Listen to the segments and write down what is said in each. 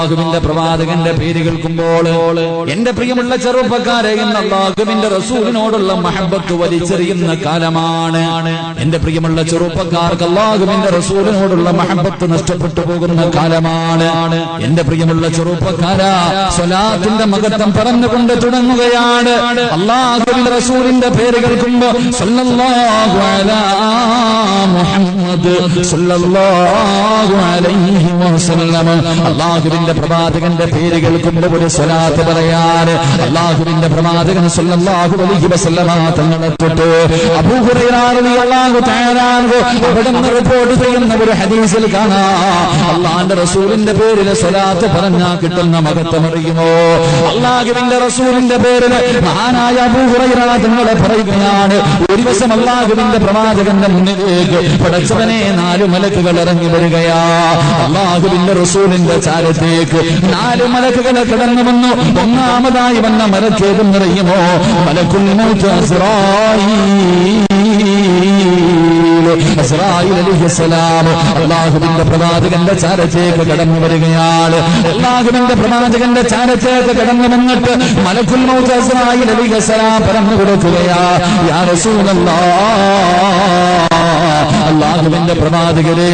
അള്ളാഹുവിന്റെ പ്രവാചകന്റെ പേര് കേൾക്കുമ്പോൾ എന്റെ പ്രിയമുള്ള ചെറുപ്പക്കാരെ ഇന്ന് അള്ളാഹുവിന്റെ റസൂലിനോടുള്ള മഹബത്ത് വലിച്ചെറിയുന്ന കാലമാണ്. എന്റെ പ്രിയമുള്ള ചെറുപ്പക്കാർക്ക് അള്ളാഹുവിന്റെ റസൂലിനോടുള്ള മഹബത്ത് നഷ്ടപ്പെട്ടു പോകുന്ന കാലമാണ്. എന്റെ പ്രിയമുള്ള ചെറുപ്പക്കാരാ സ്വലാത്തിന്റെ മകത്വം പറഞ്ഞുകൊണ്ട് തുടങ്ങുകയാണ്. അള്ളാഹുവിന്റെ റസൂലിന്റെ പേര് കേൾക്കുമ്പോ അള്ളാഹുവിന്റെ മുഹമ്മദ് വസല്ലം. അള്ളാഹുവിന്റെ പ്രവാചകന്റെ പേര് കേൾക്കുമ്പോൾ ഒരു സ്വലാത്ത് പറയാൻ. അള്ളാഹുവിന്റെ പ്രവാചകൻ സല്ലല്ലാഹു അലൈഹി വസല്ലമ തങ്ങളെ തൊട്ട് അബൂ ഹുറൈറ റളിയല്ലാഹു തആല അൻഹു അവിടെ നിന്ന് റിപ്പോർട്ട് ചെയ്യുന്ന ഒരു ഹദീസിൽ കാണാം. അള്ളാഹിന്റെ റസൂലിന്റെ പേരിൽ സ്വലാത്ത് പറഞ്ഞാ കിട്ടുന്ന മഹത്വം അറിയുമോ? അള്ളാഹുവിന്റെ റസൂലിന്റെ പേരിൽ മഹാനായ അബൂ ഹുറൈറ തങ്ങളെ പറയുകയാണ്. ഒരു ദിവസം അള്ളാഹുവിന്റെ പ്രവാചകന്റെ മുന്നിലേക്ക് പടച്ചവനെ നാലു മലക്കുകൾ ഇറങ്ങി വരികയാ. അള്ളാഹുവിന്റെ റസൂലിന്റെ ചാരത്തേക്ക് നാല് മലക്കുകൾ കടന്നു വന്നു. ഒന്നാമതായി വന്ന മലക്കേതും നിറയുമോ? മലക്കുൽ മൗത്ത് അസ്രായീൽ അള്ളാഹുവിന്റെ പ്രവാചകന്റെ ചാരത്തേക്ക് കടന്നു വരികയാണ്. അള്ളാഹുവിന്റെ പ്രവാചകന്റെ ചാരത്തേക്ക് കടന്നു വന്നിട്ട് മലക്കുൽ മൗത്ത് ഇസ്രായേൽ അലിഹിസ്സലാം പറഞ്ഞു കൊടുക്കുകയാ യാ റസൂലല്ലാഹ് അള്ളാഹുവിന്റെ പ്രവാചകരെ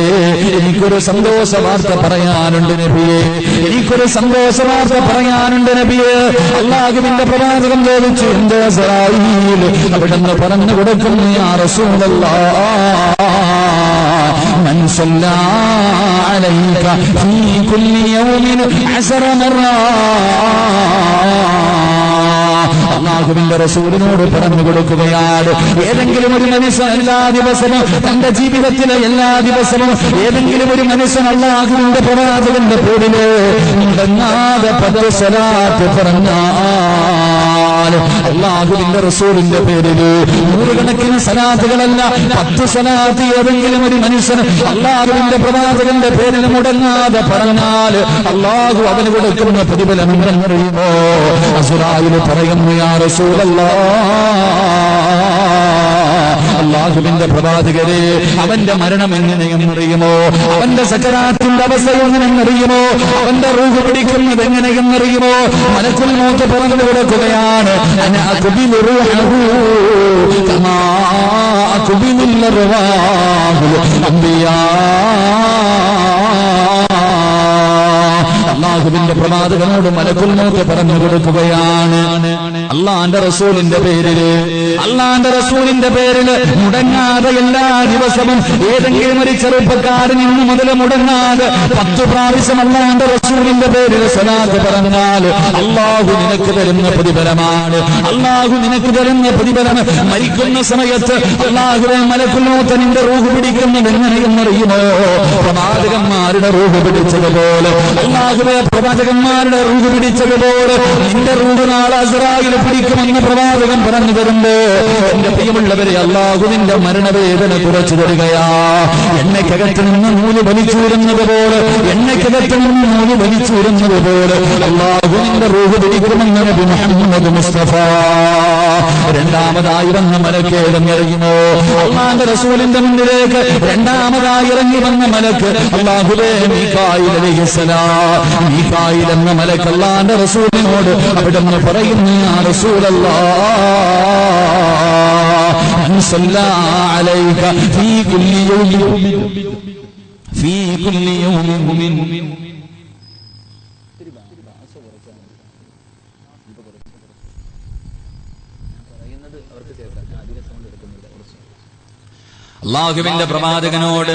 എനിക്കൊരു സന്തോഷ വാർത്ത പറയാനുണ്ട് നബിയെ എനിക്കൊരു സന്തോഷ വാർത്ത പറയാനുണ്ട് നബിയെ അള്ളാഹുവിന്റെ പ്രവാചകൻ ചോദിച്ചു എന്റെ സറായിൽ അവിടുന്ന് പറഞ്ഞു കൊടുക്കുന്നു യാ റസൂലല്ലാഹ് من صلى عليك في كل يوم عشر مرات അള്ളാഹുവിന്റെ റസൂലിനോട് പറഞ്ഞു കൊടുക്കുകയാണ്. ഏതെങ്കിലും ഒരു മനുഷ്യൻ എല്ലാ ദിവസവും തന്റെ ജീവിതത്തിലെ എല്ലാ ദിവസവും ഏതെങ്കിലും ഒരു മനുഷ്യൻ അള്ളാഹുവിന്റെ പ്രവാചകന്റെ പേരിൽ പത്ത് സ്വലാത്ത് പറഞ്ഞാൽ അള്ളാഹുവിന്റെ റസൂലിന്റെ പേരിൽ നൂറുകണക്കിന് സലാത്തുകളല്ല പത്ത് സലാത്ത് ഏതെങ്കിലും ഒരു മനുഷ്യൻ അള്ളാഹുവിന്റെ പ്രവാചകന്റെ പേരിൽ മുടങ്ങാതെ പറഞ്ഞാൽ അള്ളാഹു അവന് കൊടുക്കുന്ന പ്രതിഫലം എന്തെന്നറിയുമോ? അസുറായിൽ പറയുന്നു യാ റസൂലല്ലാ അള്ളാഹുവിന്റെ പ്രവാചകരെ അവന്റെ മരണം എങ്ങനെയെന്നറിയുമോ? അവന്റെ സക്കരാത്തിന്റെ അവസ്ഥ എങ്ങനെയെന്നറിയുമോ? അവന്റെ റൂഹ് പിടിക്കുന്നത് എങ്ങനെയെന്നറിയുമോ? മനസ്സിൽ നോക്കി പറഞ്ഞു കൊടുക്കുകയാണ് അള്ളാഹുവിന്റെ പ്രവാചകനോട് മലക്കുൽ നോക്കി പറഞ്ഞു കൊടുക്കുകയാണ് അള്ളാന്റെ റസൂലിന്റെ പേരിൽ അള്ളാന്റെ റസൂലിന്റെ പേരിൽ മുടങ്ങാതെ എല്ലാ ദിവസവും ഏതെങ്കിലും ഒരു ചെറുപ്പക്കാരൻ ഇന്ന് മുതൽ മുടങ്ങാതെ പത്ത് പ്രാവശ്യം അള്ളാന്റെ റസൂലിന്റെ പേരിൽ സലാത്ത് പറഞ്ഞാൽ അള്ളാഹു നിനക്ക് തരുന്ന പ്രതിഫലമാണ്. അള്ളാഹു നിനക്ക് തരുന്ന പ്രതിഫലം മരിക്കുന്ന സമയത്ത് അള്ളാഹുവെ മലക്കുന്നോത്ത നിന്റെ റൂഹ് പിടിക്കുന്നത് എങ്ങനെയെന്നറിയുമോ പ്രവാചകന്മാരുടെ റൂഹ് പിടിച്ചതുപോലെ അള്ളാഹുവെ പ്രവാചകന്മാരുടെ റൂഹ് പിടിച്ചതുപോലെ നിന്റെ റൂഹ് നാളെ അസറായിൽ പിടിക്കുമെന്ന് പ്രവാചകൻ പറഞ്ഞു തരുമ്പോ എന്റെ പ്രിയമുള്ളവരെ അള്ളാഹുവിന്റെ മരണവേദന കുറച്ചു തരികയാ. എണ്ണയ്ക്കകത്ത് നിന്ന് നൂൽ വലിച്ചൂരുന്നത് പോലെ എണ്ണയ്ക്കകത്ത് നിന്ന് നൂൽ വലിച്ചൂരുന്നത് പോലെ അള്ളാഹുവിന്റെ റൂഹ് പിടിക്കുമെന്ന് നബി മുഹമ്മദ് മുസ്തഫ. രണ്ടാമതായി വന്ന മലക്ക് മലക്കേതെന്നറിയുമോ അള്ളാന്റെ റസൂലിന്റെ മുന്നിലേക്ക് രണ്ടാമതായി ഇറങ്ങി വന്ന മലക്ക് മീക്കായിൽ എന്ന മലക്ക് അള്ളാന്റെ റസൂലിനോട് അവിടെ നിന്ന് പറയുന്ന റസൂലല്ലാ من صلى عليك في كل يوم. في كل يوم. അള്ളാഹുവിന്റെ പ്രവാചകനോട്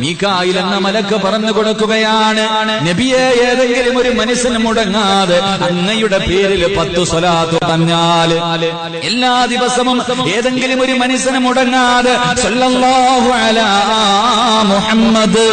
മീക്കായിൽ എന്ന മലക്ക് പറഞ്ഞു കൊടുക്കുകയാണ്. നബിയെ ഏതെങ്കിലും ഒരു മനുഷ്യന് മുടങ്ങാതെ അങ്ങയുടെ പേരിൽ പത്തു സ്വലാത്ത് പറഞ്ഞാൽ എല്ലാ ദിവസവും ഏതെങ്കിലും ഒരു മനുഷ്യന് മുടങ്ങാതെ മുഹമ്മദ്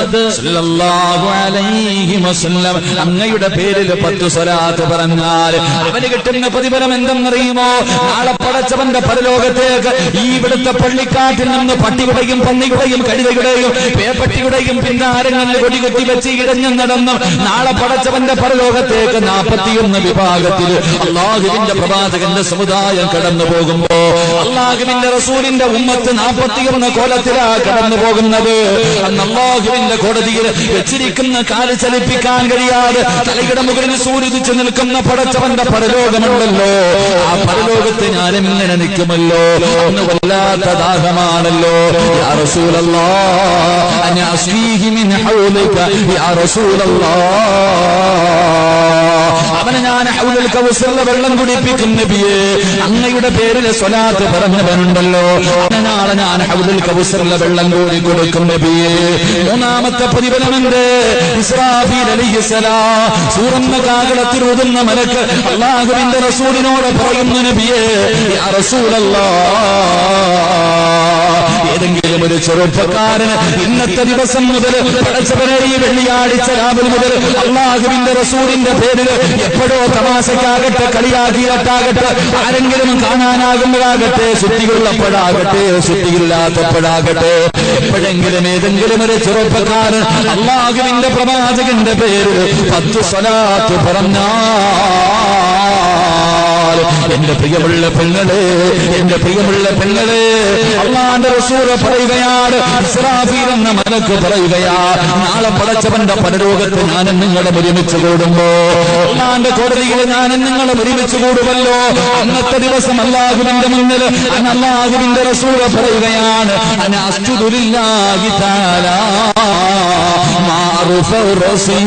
അങ്ങയുടെ പേരിൽ പത്തു സ്വലാത്ത് പറഞ്ഞാൽ അവന് കിട്ടുന്ന പ്രതിഫലം എന്തെന്നറിയുമോ? നാളെ പടച്ചവന്റെ പരലോകത്തേക്ക് ഈ ഇവിടുത്തെ പള്ളിക്കാട്ടിൽ നിന്ന് പട്ടിയുടെ പോത്തുകളുടെയും പന്നികളുടെയും കഴുതയുടെയും പേപ്പട്ടിയുടെയും പിന്നാരങ്ങളിൽ കൊടികുത്തി വെച്ച് ഇടഞ്ഞു നടന്നു. നാളെ പടച്ചവന്റെ പരലോകത്തേക്ക് നാൽപ്പത്തിയൊന്ന് വിഭാഗത്തിൽ അള്ളാഹുവിന്റെ പ്രവാചകന്റെ സമുദായം കടന്നു പോകുമ്പോ അള്ളാഹുവിന്റെ റസൂലിന്റെ ഉമ്മത്ത് നാൽപ്പത്തിയൊന്ന് കോലത്തിലാ കടന്നു പോകുന്നത്. അന്ന് അള്ളാഹുവിന്റെ കോടതിയിൽ വെച്ചിരിക്കുന്ന കാൽ ചലിപ്പിക്കാൻ കഴിയാതെ തലയുടെ മുകളിൽ സൂര്യതിച്ചു നിൽക്കുന്ന പടച്ചവന്റെ പരലോകമുണ്ടല്ലോ. ആ പരലോകത്ത് ഞാനും ഇങ്ങനെ നിൽക്കുമല്ലോ? അന്ന് വല്ലാത്ത ദാഹമാണല്ലോ. യാ റസൂലല്ലാ അന അസ്ഫീഹി മിൻ ഹൗലിക യാ റസൂലല്ലാ അവനെ ഞാൻ ഹൗലുൽ കൗസറിലെ വെള്ളം കുടിപ്പിക്കും നബിയെ. അങ്ങയുടെ പേരിൽ സ്വലാത്ത് പറഞ്ഞവനുണ്ടല്ലോ. നാളെ ഞാൻ ഹൗദുൽ കൗസറിലെ വെള്ളം കൂടി കൊടുക്കും നബിയെ. മൂന്നാമത്തെ പ്രതിഫലമുണ്ട് ഇസ്രാഫീൽ അലിഹിസലാം സൂറന്ന കാകളത്തിൽ ഊതുന്ന മലക്ക് അള്ളാഹുവിന്റെ റസൂലിനോട് പറയുന്നു നബിയെ റസൂലല്ലാ ഏതെങ്കിലും ഒരു ചെറുപ്പക്കാരന് ഇന്നത്തെ ദിവസം മുതൽ പടച്ചവനെ ഈ വെള്ളിയാഴ്ച രാവിലെ മുതൽ അള്ളാഹുവിന്റെ റസൂലിന്റെ പേരിൽ എപ്പോഴോ തമാശക്കാകട്ടെ കളിയാക്കിയിട്ടാകട്ടെ ആരെങ്കിലും കാണാനാകുമ്പോഴാകട്ടെ ശുദ്ധിയുള്ളപ്പോഴാകട്ടെ ശുദ്ധിയില്ലാത്തപ്പോഴാകട്ടെ എപ്പോഴെങ്കിലും ഏതെങ്കിലും ഒരു ചെറുപ്പക്കാരൻ അള്ളാഹുവിന്റെ പ്രവാചകന്റെ പേര് പത്ത് സ്വലാത്ത് പറഞ്ഞാൽ എന്റെ പ്രിയമുള്ള പെങ്ങളെ എന്റെ പ്രിയമുള്ള പെങ്ങളെ. അള്ളാന്റെ റസൂല പറയുകയാണ് ഇസ്രാഫീൽ എന്ന മലക്ക് പറയുകയാണ് നാളെ പടച്ചവന്റെ പരലോകത്ത് ഞാനും നിങ്ങളെ ഒരുമിച്ച് കൂടുമ്പോ. അള്ളാന്റെ കോടതിയിൽ ഞാനും നിങ്ങളെ ഒരുമിച്ച് കൂടുമല്ലോ. അന്നത്തെ ദിവസം അല്ലാഹുവിന്റെ മുന്നിൽ അന്ന് അള്ളാഹുവിന്റെ റസൂല പറയുകയാണ് അനാസ്തുലില്ലാഹി തആല മാറുഫ റസീ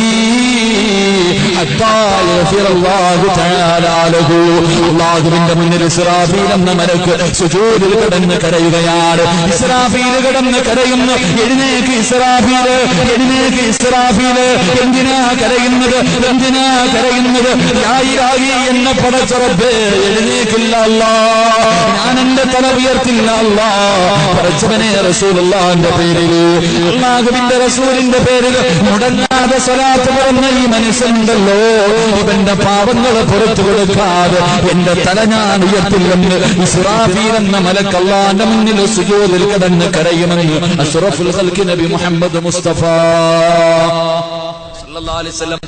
ഹത്താ യഗ്ഫിറല്ലാഹു തആല ലഹു. അള്ളാഹുവിന്റെ മുന്നിൽ ഇസ്രാഫീൽ എന്ന മലക്ക് സുജൂരിൽ കിടന്ന് കരയുകയാണ്. ഇസ്രാഫീൽ കിടന്ന് കരയുന്നു. എഴുന്നേക്ക് ഇസ്രാഫീൽ എഴുന്നേക്ക് ഇസ്രാഫീൽ. എന്തിനാ കരയുന്നത്? എന്തിനാ കരയുന്നത്? എന്ന പടച്ചറബ് എഴുന്നേക്കില്ല അല്ലാ. ഞാൻ എന്റെ തല ഉയർത്തില്ല അല്ലാ. പടച്ചവനെ പേരിൽ. അള്ളാഹുവിന്റെ റസൂലിന്റെ പേരിൽ മുടങ്ങാതെ സ്വലാത്ത് പറഞ്ഞ ഈ മനുഷ്യനുണ്ടല്ലോ. ഇവന്റെ പാവങ്ങൾ പുറത്തു കൊടുക്കാതെ എന്റെ തല ഞാൻ ഉയർത്തില്ലെന്ന് ഇസ്രാഫീൽ എന്ന മലക്കല്ലാന്റെ മുന്നിൽ സുജോതിൽ കിടന്ന് കരയുമെന്ന് അഷ്റഫുൽ നബി മുഹമ്മദ് മുസ്തഫ.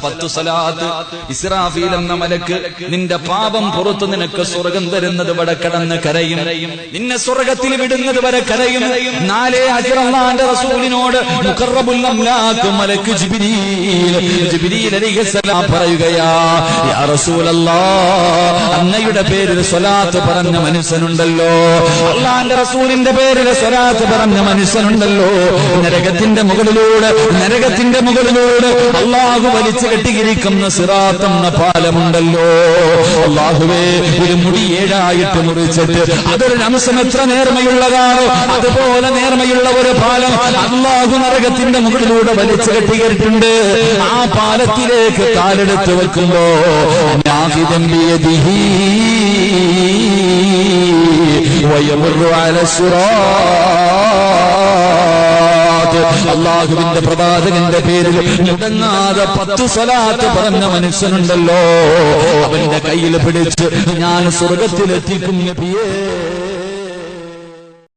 പത്തു സലാത്ത് എന്ന മലക്ക് നിന്റെ പാപം പുറത്തു നിനക്ക് സ്വർഗം തരുന്നത് വരെ കടന്ന് കരയും. നിന്നെ സ്വർഗത്തിൽ വിടുന്നത് വരെ കരയും. നാലേ അജിറന്നാന്റെ റസൂലിനോട് മലക്ക് അങ്ങയുടെ പേരിൽ സ്വലാത്ത് പറഞ്ഞ മനുഷ്യനുണ്ടല്ലോ. അള്ളാന്റെ റസൂലിന്റെ പേരിൽ സ്വലാത്ത് പറഞ്ഞ മനുഷ്യനുണ്ടല്ലോ. നരകത്തിന്റെ മുകളിലൂടെ നരകത്തിന്റെ മുകളിലൂടെ അള്ളാഹു വലിച്ചു കെട്ടിയിരിക്കുന്ന സിറാത്തെന്ന പാലമുണ്ടല്ലോ അള്ളാഹുവേ ഒരു മുടി ഏഴായിട്ട് മുറിച്ചിട്ട് അതൊരു അംശം എത്ര നേർമയുള്ളതാണോ? അതുപോലെ നേർമയുള്ള ഒരു പാലം അള്ളാഹു നരകത്തിന്റെ മുകളിലൂടെ വലിച്ചു കെട്ടിയിട്ടുണ്ട്. ആ പാലത്തിലേക്ക് കാലെടുത്ത് വെക്കുമ്പോ ويمر على വയമറു അല അള്ളാഹുവിന്റെ പ്രവാചകന്റെ പേരിൽ മുടങ്ങാതെ പത്ത് സ്വലാത്ത് പറഞ്ഞ മനുഷ്യനുണ്ടല്ലോ. അവന്റെ കയ്യിൽ പിടിച്ച് ഞാൻ സ്വർഗത്തിലെത്തിക്കും നബിയേ.